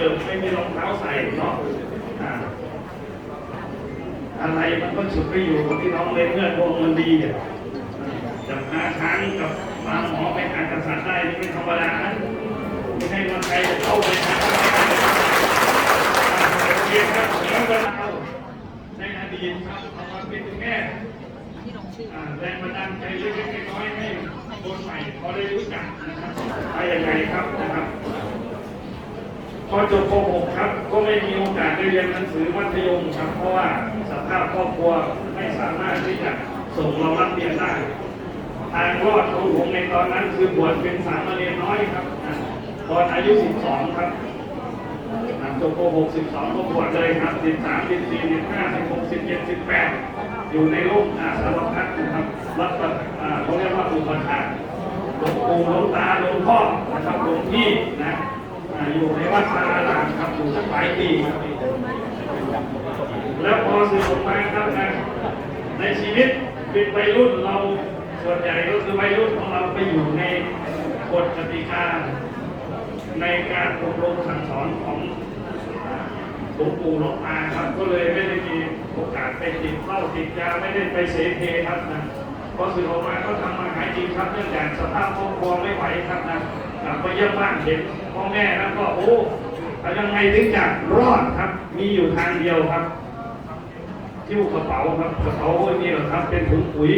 เกิดไม่มีรองเท้าใส่เนาะอะไรมันก็ฉุดไปอยู่กับพี่น้องเลยเมื่อดวงมันดีเนี่ยจะหาทางกับมาหมอไปหากษัตริย์ได้นี่ไม่ธรรมดานะไม่ใช่ว่าใครจะเข้าไปหาโอเคครับแล้วเวลาในอดีตครับเอามาเป็นแค่อ่าแรงบันดาลใจเล็กๆน้อยๆให้คนใหม่พอได้รู้จักนะครับไปยังไงครับนะครับ พอจบป .6 ครับ ก็ไม่มีโอกาสได้เรียนหนังสือมัธยมครับ เพราะว่าสภาพครอบครัวไม่สามารถที่จะส่งเรารับเรียนได้ ทางรอดของผมในตอนนั้นคือบวชเป็นสามเณรน้อยครับตอนอายุ 12 ครับจบป .6 12ก็บวชเลยครับ 13 14 15 16 17 18 อยู่ในร่มอาสารพัดนะครับรับประอ่าเขาเรียกว่าอุปถากหลวงปู่หลวงตาหลวงพ่อนะครับหลวงพี่นะ อยู่ในวัดพระอารามครับอยู่หลายปีครับแล้วพอสื่อผมาครับนะในชีวิตเป็นวัยรุ่นเราส่วนใหญ่ก็คือวัยรุ่นของเราไปอยู่ในกฎกติกาในการอบรมสั่งสอนของหลวงปู่หลวงตาครับ ก็เลยไม่ได้มีโอกาสไปติดเหล้าติดยาไม่ได้ไปเสเพครับนะพอสื่อออกมาก็ทำมาหากินครับเนื่องจากสภาพครอบครัวไม่ไหวครับนะ กลับไปเยี่ยมบ้านเห็นพ่อแม่แล้วก็โอ้แล้วยังไงถึงจะรอดครับ มีอยู่ทางเดียวครับ ที่กระเป๋าครับกระเป๋าพวกนี้เหรอครับ เป็นถุงปุ๋ย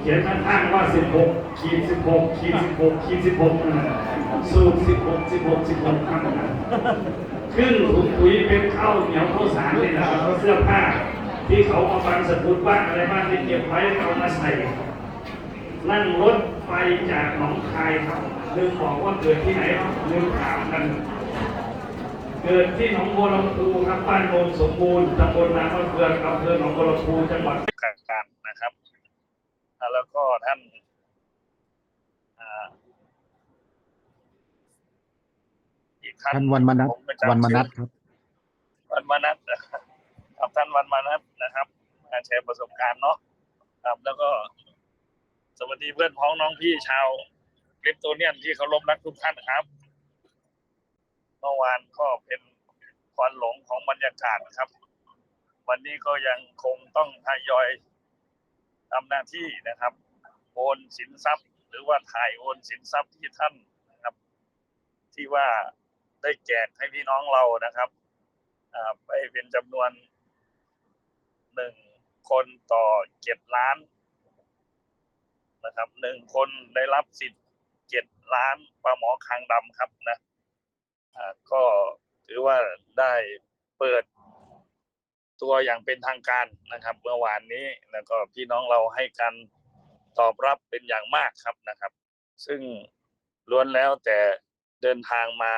เขียนข้างๆว่า 16ขีด16ขีด16ขีด16นะสูตร16 16 16ครับครึ่งถุงปุ๋ยเป็นข้าวเหนียวข้าวสารนี่นะครับเสื้อผ้า ที่เขามาฟันสกุลบ้างอะไรบ้างที่เก็บไว้เอามาใส่นั่งรถ ไฟจากหนองคายครับลืมบอกว่าเกิดที่ไหนเนาะลืมถามกัน เกิดที่หนองบัวลำพูครับบ้านโนนสมบูรณ์ตำบลนามะเฟืองอำเภอหนองบัวลำพูจังหวัดการนะครับอ่าแล้วก็ท่านอ่าอีกท่านท่านวันมนัสผมไจำวันมนัสชื่อครับ วันมนัสนะครับท่านวันมนัสนะครับการแชร์ประสบการณ์เนาะครับแล้วก็ สวัสดีเพื่อนพ้องน้องพี่ชาวคริปโตเนียนที่เคารพรักทุกท่านครับ เมื่อวานก็เป็นควันหลงของบรรยากาศครับ วันนี้ก็ยังคงต้องทยอยทำหน้าที่นะครับ โอนสินทรัพย์ หรือว่าถ่ายโอนสินทรัพย์ที่ท่านนะครับ ที่ว่าได้แจกให้พี่น้องเรานะครับไปเป็นจำนวนหนึ่งคนต่อเจ็ดล้าน นะครับหนึ่งคนได้รับสิทธิ์เจ็ดล้านปลาหมอคางดำครับนะก็ถือว่าได้เปิดตัวอย่างเป็นทางการนะครับ เมื่อวานนี้แล้วก็พี่น้องเราให้การตอบรับเป็นอย่างมากครับนะครับ ซึ่งล้วนแล้วแต่เดินทางมา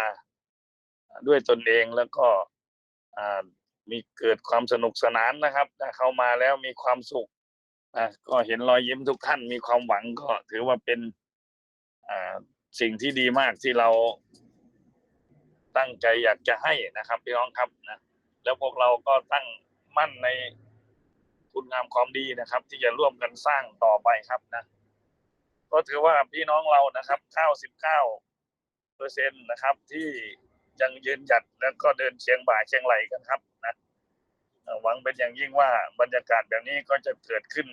ด้วยตนเองแล้วก็มีเกิดความสนุกสนานนะครับถ้าเข้ามาแล้วมีความสุข ก็เห็นรอยยิ้มทุกท่านมีความหวังก็ถือว่าเป็นสิ่งที่ดีมากที่เราตั้งใจอยากจะให้นะครับพี่น้องครับนะแล้วพวกเราก็ตั้งมั่นในคุณงามความดีนะครับ ที่จะร่วมกันสร้างต่อไปครับนะ ก็ถือว่าพี่น้องเรานะครับ99เปอร์เซ็นต์นะครับ ที่ยังยืนหยัดแล้วก็เดินเชียงบ่าเชียงไหลกันครับนะหวังเป็นอย่างยิ่งว่าบรรยากาศแบบนี้ก็จะเกิดขึ้น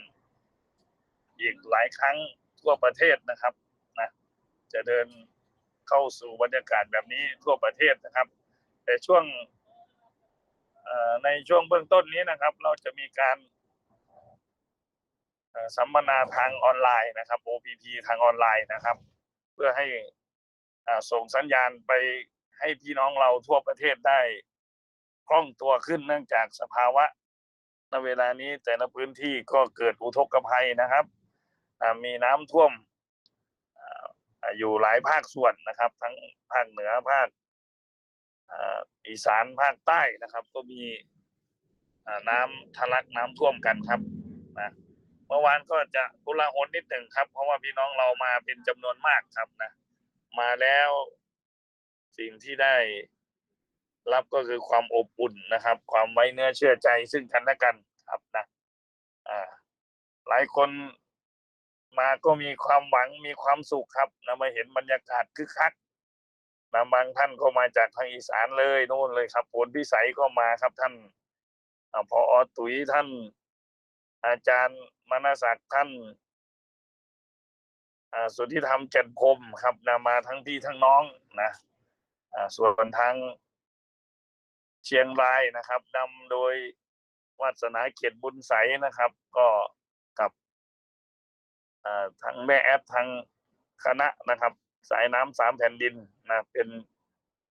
อีกหลายครั้งทั่วประเทศนะครับนะจะเดินเข้าสู่บรรยากาศแบบนี้ทั่วประเทศนะครับ แต่ช่วงในช่วงเบื้องต้นนี้นะครับ เราจะมีการสัมมนาทางออนไลน์นะครับ OPP ทางออนไลน์นะครับ เพื่อให้ส่งสัญญาณไปให้พี่น้องเราทั่วประเทศได้คล่องตัวขึ้นเนื่องจากสภาวะณเวลานี้แต่ละพื้นที่ก็เกิดอุทกภัยนะครับ มีน้ำท่วมอยู่หลายภาคส่วนนะครับ ทั้งภาคเหนือภาคอีสานภาคใต้นะครับ ก็มีน้ำทะลักน้ำท่วมกันครับนะเมื่อวานก็จะกุลาหนนิดหนึ่งครับ เพราะว่าพี่น้องเรามาเป็นจำนวนมากครับนะมาแล้วสิ่งที่ได้รับก็คือความอบอุ่นนะครับ ความไว้เนื้อเชื่อใจซึ่งกันและกันครับนะอ่าหลายคน มาก็มีความหวังมีความสุขครับนะมาเห็นบรรยากาศคึกคักนะบางท่านก็มาจากทางอีสานเลยโน่นเลยครับผลพิสัยก็มาครับท่านอาพออตุ๋ยท่าน อาจารย์มณศักดิ์ท่านอ่าสุทธิธรรมแก่นคมครับนะมาทั้งพี่ทั้งน้องนะอ่าส่วนทางเชียงรายนะครับนำโดยวาสนาเขียนบุญใสนะครับ ก็ ทางแม่แอดทางคณะนะครับ สายน้ำสามแผ่นดินนะเป็น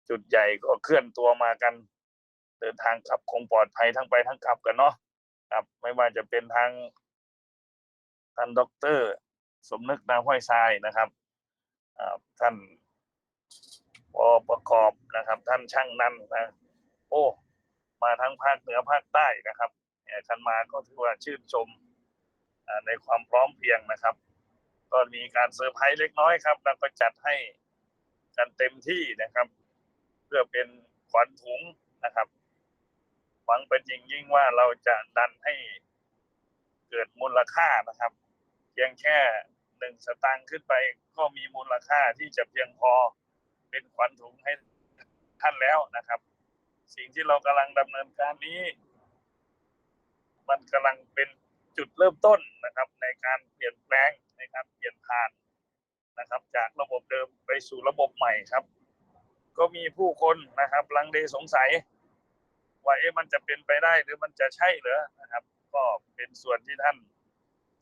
จุดใหญ่ก็เคลื่อนตัวมากัน เดินทางกลับคงปลอดภัยทั้งไปทั้งกลับกันเนาะครับ ไม่ว่าจะเป็นทางท่านด็อกเตอร์ สมนึกนาห้อยทรายนะครับท่านปอประกอบนะครับ ท่านช่างนันนะโอ้ มาทั้งภาคเหนือภาคใต้นะครับเนี่ยท่านมาก็ถือว่าชื่นชม ในความพร้อมเพียงนะครับ ก็มีการเซอร์ไพรส์เล็กน้อยครับแล้วก็จัดให้กันเต็มที่นะครับ เพื่อเป็นขวัญถุงนะครับหวังเป็นยิ่งยิ่งว่าเราจะดันให้เกิดมูลค่านะครับ เพียงแค่หนึ่งสตางค์ขึ้นไป ก็มีมูลค่าที่จะเพียงพอเป็นขวัญถุงให้ท่านแล้วนะครับ สิ่งที่เรากำลังดำเนินการนี้ มันกำลังเป็น จุดเริ่มต้นนะครับ ในการเปลี่ยนแปลงในการเปลี่ยนผ่านนะครับ จากระบบเดิมไปสู่ระบบใหม่ครับ ก็มีผู้คนนะครับลังเลสงสัย ว่าเอ๊ะมันจะเป็นไปได้หรือมันจะใช่เหรอนะครับ ก็เป็นส่วนที่ท่าน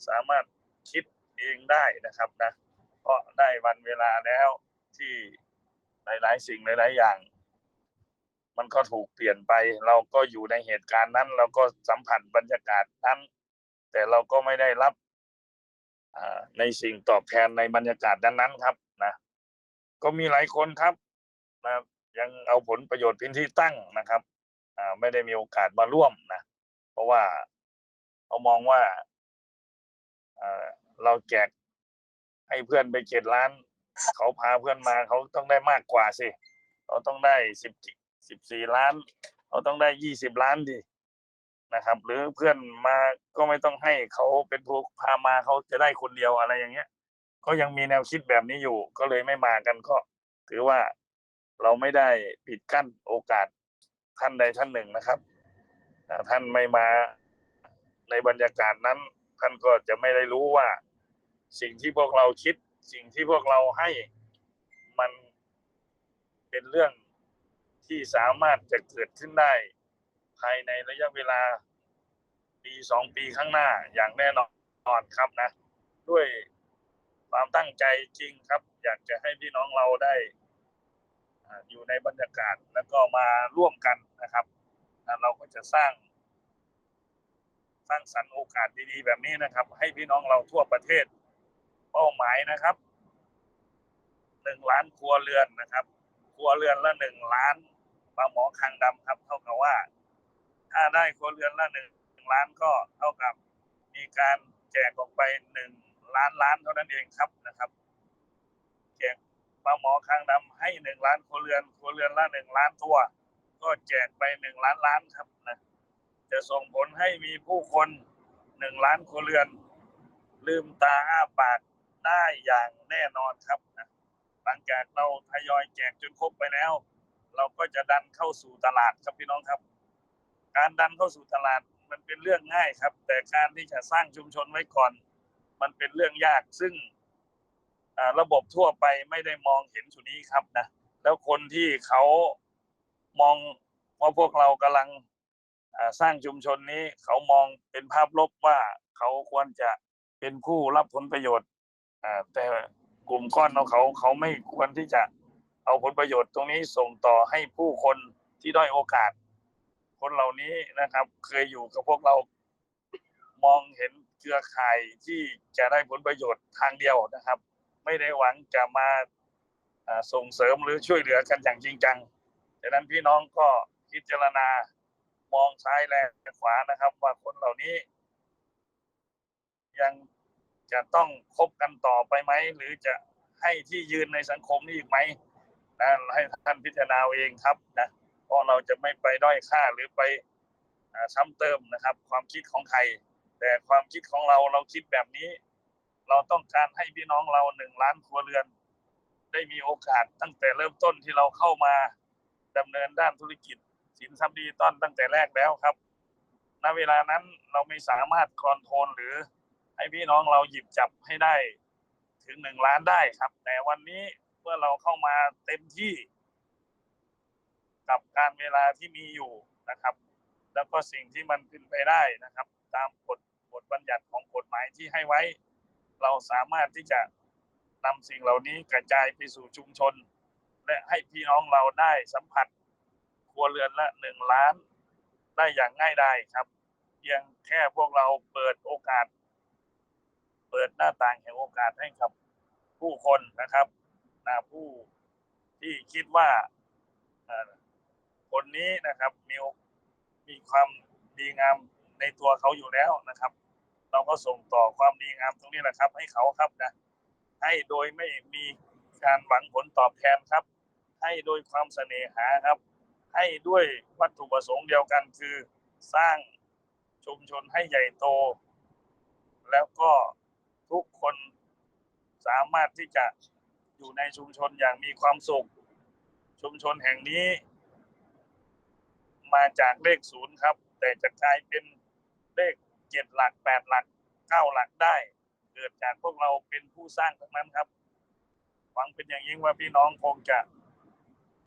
สามารถคิดเองได้นะครับนะเพราะได้วันเวลาแล้วที่หลาย ๆ สิ่งหลาย ๆ อย่าง มันก็ถูกเปลี่ยนไป เราก็อยู่ในเหตุการณ์นั้น เราก็สัมผัสบรรยากาศนั้น แต่เราก็ไม่ได้รับในสิ่งตอบแทนในบรรยากาศนั้นครับนะก็มีหลายคนครับนะยังเอาผลประโยชน์พื้นที่ตั้งนะครับอ่าไม่ได้มีโอกาสมาร่วมนะเพราะว่าเขามองว่าอ่าเราแจกให้เพื่อนไปเจ็ดล้าน เขาพาเพื่อนมาเขาต้องได้มากกว่าสิเขาต้องได้สิบสิบสี่ล้าน เขาต้องได้ยี่สิบล้านดิ นะครับ หรือเพื่อนมาก็ไม่ต้องให้เขาเป็นผู้พามาเขาจะได้คนเดียวอะไรอย่างเงี้ย ก็ยังมีแนวคิดแบบนี้อยู่ก็เลยไม่มากันก็ ถือว่าเราไม่ได้ปิดกั้นโอกาสท่านใดท่านหนึ่งนะครับท่านไม่มาในบรรยากาศนั้น ท่านก็จะไม่ได้รู้ว่า สิ่งที่พวกเราคิด สิ่งที่พวกเราให้มันเป็นเรื่องที่สามารถจะเกิดขึ้นได้ ภายในระยะเวลา ปีสองปีข้างหน้าอย่างแน่นอนครับนะ ด้วยความตั้งใจจริงครับ อยากจะให้พี่น้องเราได้อยู่ในบรรยากาศแล้วก็มาร่วมกันนะครับ เราก็จะสร้าง สร้างสรรค์โอกาสดีๆ แบบนี้นะครับ ให้พี่น้องเราทั่วประเทศ เป้าหมายนะครับหนึ่งล้านครัวเรือนนะครับ ครัวเรือนละหนึ่งล้านปลาหมอคางดำครับ เท่ากับว่า ถ้าได้ครัวเรือนละหนึ่งล้านก็เท่ากับ มีการแจกออกไปหนึ่งล้านล้านเท่านั้นเองครับนะครับ แจกปลาหมอคางดำให้หนึ่งล้านครัวเรือนครัวเรือนละหนึ่งล้านตัว ก็แจกไปหนึ่งล้านล้านครับนะจะส่งผลให้มีผู้คนหนึ่งล้านครัวเรือน ลืมตาอ้าปากได้อย่างแน่นอนครับนะหลังจากเราทยอยแจกจนครบไปแล้ว เราก็จะดันเข้าสู่ตลาดครับพี่น้องครับ การดันเข้าสู่ตลาดมันเป็นเรื่องง่ายครับ แต่การที่จะสร้างชุมชนไว้ก่อน มันเป็นเรื่องยากซึ่งระบบทั่วไปไม่ได้มองเห็นจุดนี้ครับนะแล้วคนที่เขามองว่าพวกเรากำลังสร้างชุมชนนี้เขามองเป็นภาพลบว่าเขาควรจะเป็นผู้รับผลประโยชน์แต่กลุ่มก้อนของเขาเขาไม่ควรที่จะเอาผลประโยชน์ตรงนี้ส่งต่อให้ผู้คนที่ด้อยโอกาส คนเหล่านี้นะครับ เคยอยู่กับพวกเรามองเห็นเครือข่ายที่จะได้ผลประโยชน์ทางเดียวนะครับ ไม่ได้หวังจะมาส่งเสริมหรือช่วยเหลือกันอย่างจริงจังดังนั้นพี่น้องก็พิจารณามองซ้ายและขวานะครับ ว่าคนเหล่านี้ ยังจะต้องคบกันต่อไปไหม หรือจะให้ที่ยืนในสังคมนี้อีกไหมนะให้ท่านพิจารณาเองครับนะ เพราะเราจะไม่ไปด้อยค่าหรือไปอ่าซ้ำเติมนะครับ ความคิดของใครแต่ความคิดของเราเราคิดแบบนี้ เราต้องการให้พี่น้องเราหนึ่งล้านครัวเรือน ได้มีโอกาสตั้งแต่เริ่มต้นที่เราเข้ามาดำเนินด้านธุรกิจ สินทรัพย์ดิจิตอลตั้งแต่แรกแล้วครับณเวลานั้นเราไม่สามารถคอนโทรลหรือให้พี่น้องเราหยิบจับให้ได้ ถึงหนึ่งล้านได้ครับ แต่วันนี้เมื่อเราเข้ามาเต็มที่ กับการเวลาที่มีอยู่นะครับ แล้วก็สิ่งที่มันขึ้นไปได้นะครับ ตามกฎบทบัญญัติของกฎหมายที่ให้ไว้ เราสามารถที่จะนำสิ่งเหล่านี้กระจายไปสู่ชุมชน และให้พี่น้องเราได้สัมผัสครัวเรือนละหนึ่งล้าน ได้อย่างง่ายดายครับเพียงแค่พวกเราเปิดโอกาส เปิดหน้าต่างแห่งโอกาสให้กับผู้คนนะครับนะผู้ที่คิดว่า คนนี้นะครับมีมีความดีงามในตัวเขาอยู่แล้วนะครับ เราก็ส่งต่อความดีงามตรงนี้แหละครับ ให้เขาครับนะให้โดยไม่มีการหวังผลตอบแทนครับ ให้โดยความเสน่หาครับ ให้ด้วยวัตถุประสงค์เดียวกันคือสร้างชุมชนให้ใหญ่โต แล้วก็ทุกคนสามารถที่จะอยู่ในชุมชนอย่างมีความสุข ชุมชนแห่งนี้ มาจากเลขศูนย์ครับ แต่จะกลายเป็นเลขเจ็ดหลักแปดหลักเก้าหลักได้ เกิดจากพวกเราเป็นผู้สร้างทั้งนั้นครับหวังเป็นอย่างยิ่งว่าพี่น้องคงจะ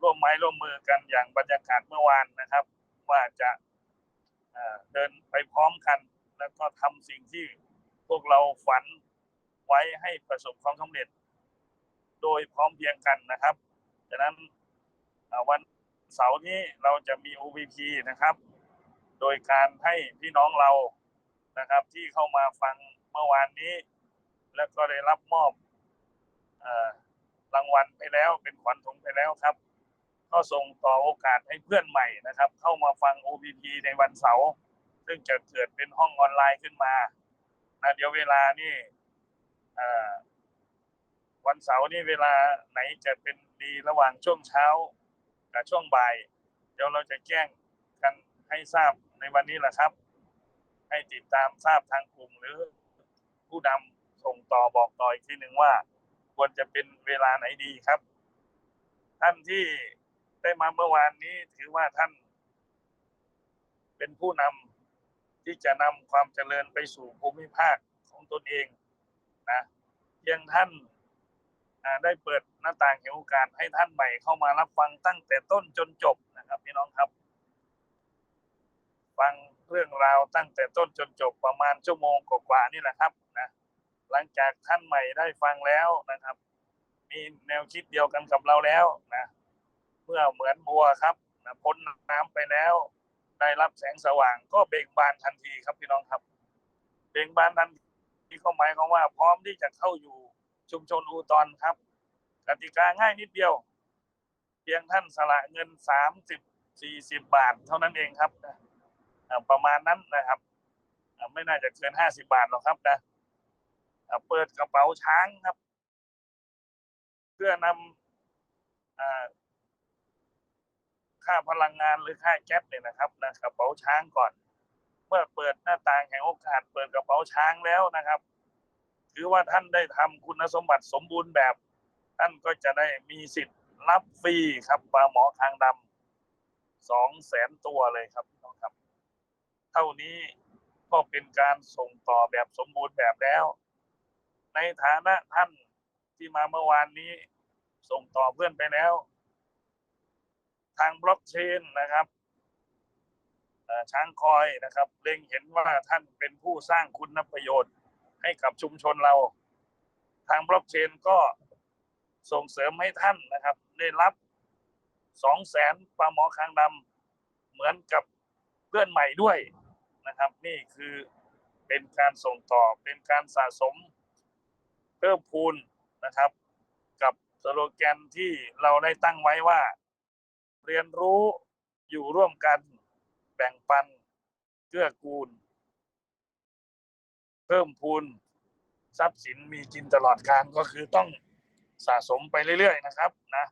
ร่วมไม้ร่วมมือกันอย่างบรรยากาศเมื่อวานนะครับ ว่าจะเดินไปพร้อมกัน แล้วก็ทำสิ่งที่พวกเราฝันไว้ให้ประสบความสำเร็จ โดยพร้อมเพียงกันนะครับฉะนั้นวัน เสาร์นี้เราจะมี OVP นะครับ โดยการให้พี่น้องเรานะครับที่เข้ามาฟังเมื่อวานนี้ แล้วก็ได้รับมอบอรางวัลไปแล้วเป็นขวัญถุงไปแล้วครับ ก็ส่งต่อโอกาสให้เพื่อนใหม่นะครับ เข้ามาฟัง OPP ในวันเสาร์ซึ่งจะเกิดเป็นห้องออนไลน์ขึ้นมานะเดี๋ยวเวลานี่วันเสาร์นี่เวลาไหนจะเป็นดีระหว่างช่วงเช้า ช่วงบ่าย เดี๋ยวเราจะแจ้งกันให้ทราบในวันนี้แหละครับ ให้ติดตามทราบทางกลุ่มหรือผู้นำส่งต่อบอกต่ออีกทีหนึ่งว่า ควรจะเป็นเวลาไหนดีครับ ท่านที่ได้มาเมื่อวานนี้ถือว่าท่าน เป็นผู้นำที่จะนำความเจริญไปสู่ภูมิภาคของตนเองนะเพียงท่าน ได้เปิดหน้าต่างแห่งโอกาสให้ท่านใหม่เข้ามารับฟังตั้งแต่ต้นจนจบนะครับพี่น้องครับ ฟังเรื่องราวตั้งแต่ต้นจนจบประมาณชั่วโมงกว่าๆนี่แหละครับนะหลังจากท่านใหม่ได้ฟังแล้วนะครับ มีแนวคิดเดียวกันกับเราแล้วนะเมื่อเหมือนบัวครับนะพ้นน้ำไปแล้ว ได้รับแสงสว่าง ก็เบ่งบานทันทีครับพี่น้องครับ เบ่งบานทันทีก็หมายความว่า พร้อมที่จะเข้าอยู่ ชุมชนอูตอนครับกติกาง่ายนิดเดียว เพียงท่านสละเงินสามสิบสี่สิบบาท เท่านั้นเองครับประมาณนั้นนะครับไม่น่าจะเกินห้าสิบาทหรอกครับนะเปิดกระเป๋าช้างครับ เพื่อนำอค่าพลังงานหรือค่าแก๊สเนี่ยนะครับนะกระเป๋าช้างก่อน เมื่อเปิดหน้าต่างแห่งโอกาส เปิดกระเป๋าช้างแล้วนะครับ ถือว่าท่านได้ทำคุณสมบัติสมบูรณ์แบบ ท่านก็จะได้มีสิทธิ์รับฟรีครับปลาหมอคางดำสองแสนตัวเลยครับพี่น้องครับ เท่านี้ก็เป็นการส่งต่อแบบสมบูรณ์แบบแล้ว ในฐานะท่านที่มาเมื่อวานนี้ ส่งต่อเพื่อนไปแล้ว ทางบล็อกเชนนะครับช้างคอยนะครับ เล็งเห็นว่าท่านเป็นผู้สร้างคุณประโยชน์ ให้กับชุมชนเรา ทางบล็อกเชนก็ส่งเสริมให้ท่านนะครับ ได้รับสองแสนปลาหมอคางดำเหมือนกับเพื่อนใหม่ด้วยนะครับ นี่คือเป็นการส่งต่อเป็นการสะสมเพิ่มพูนนะครับ กับสโลแกนที่เราได้ตั้งไว้ว่า เรียนรู้อยู่ร่วมกันแบ่งปันเกื้อกูล พิ่มพูนทรัพย์สินมีกินตลอดการก็คือต้องสะสมไปเรื่อยๆนะครับนะ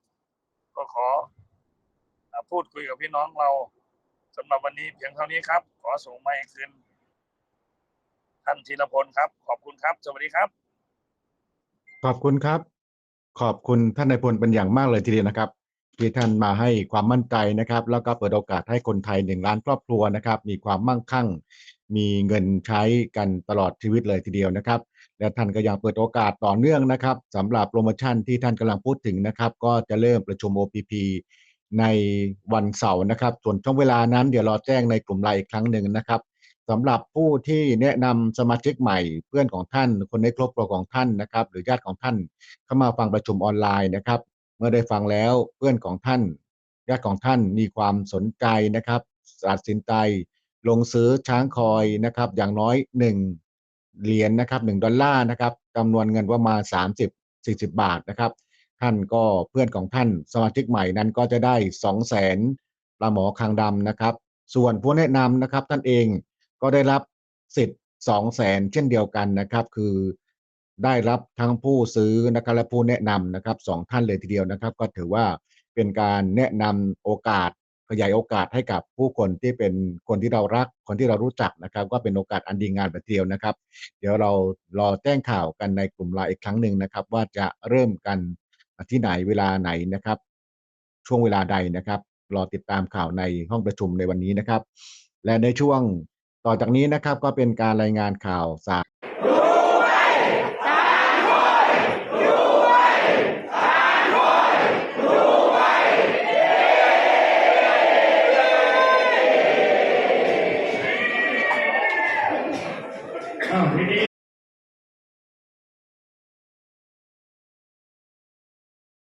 ก็ขอพูดคุยกับพี่น้องเราสำหรับวันนี้เพียงเท่านี้ครับ ขอส่งไมค์คืนท่านธีรพลครับ ขอบคุณครับ สวัสดีครับ ขอบคุณครับ ขอบคุณท่านนายพลเป็นอย่างมากเลยทีเดียวนะครับ ที่ท่านมาให้ความมั่นใจนะครับ แล้วก็เปิดโอกาสให้คนไทยหนึ่งล้านครอบครัวนะครับ มีความมั่งคั่ง มีเงินใช้กันตลอดชีวิตเลยทีเดียวนะครับ และท่านก็ยังเปิดโอกาสต่อเนื่องนะครับสำหรับโปรโมชั่นที่ท่านกำลังพูดถึงนะครับ ก็จะเริ่มประชุม OPP ในวันเสาร์นะครับ ส่วนช่วงเวลานั้นเดี๋ยวรอแจ้งในกลุ่มไลน์อีกครั้งหนึ่งนะครับสำหรับผู้ที่แนะนำสมาชิกใหม่ เพื่อนของท่าน คนในครอบครัวของท่านนะครับ หรือญาติของท่านเข้ามาฟังประชุมออนไลน์นะครับ เมื่อได้ฟังแล้วเพื่อนของท่านญาติของท่านมีความสนใจนะครับตัดสินใจ ลงซื้อช้างคอยนะครับอย่างน้อยหนึ่งเหรียญนะครับหนึ่งดอลลาร์นะครับจำนวนเงินประมาณ 30 40 บาทนะครับ ท่านก็เพื่อนของท่านสมาชิกใหม่นั้นก็จะได้ 2 0 0แสนปลาหมอคางดำนะครับ ส่วนผู้แนะนำนะครับท่านเองก็ได้รับสิทธิ์ 2 0 0แสนเช่นเดียวกันนะครับ คือได้รับทั้งผู้ซื้อนะครับและผู้แนะนำนะครับสองท่านเลยทีเดียวนะครับ ก็ถือว่าเป็นการแนะนำโอกาส ขยายโอกาสให้กับผู้คนที่เป็นคนที่เรารักคนที่เรารู้จักนะครับ ก็เป็นโอกาสอันดีงามแบบเดียวนะครับ เดี๋ยวเรารอแจ้งข่าวกันในกลุ่มไลน์อีกครั้งหนึ่งนะครับ ว่าจะเริ่มกันที่ไหนเวลาไหนนะครับ ช่วงเวลาใดนะครับ รอติดตามข่าวในห้องประชุมในวันนี้นะครับ และในช่วงต่อจากนี้นะครับก็เป็นการรายงานข่าวสาร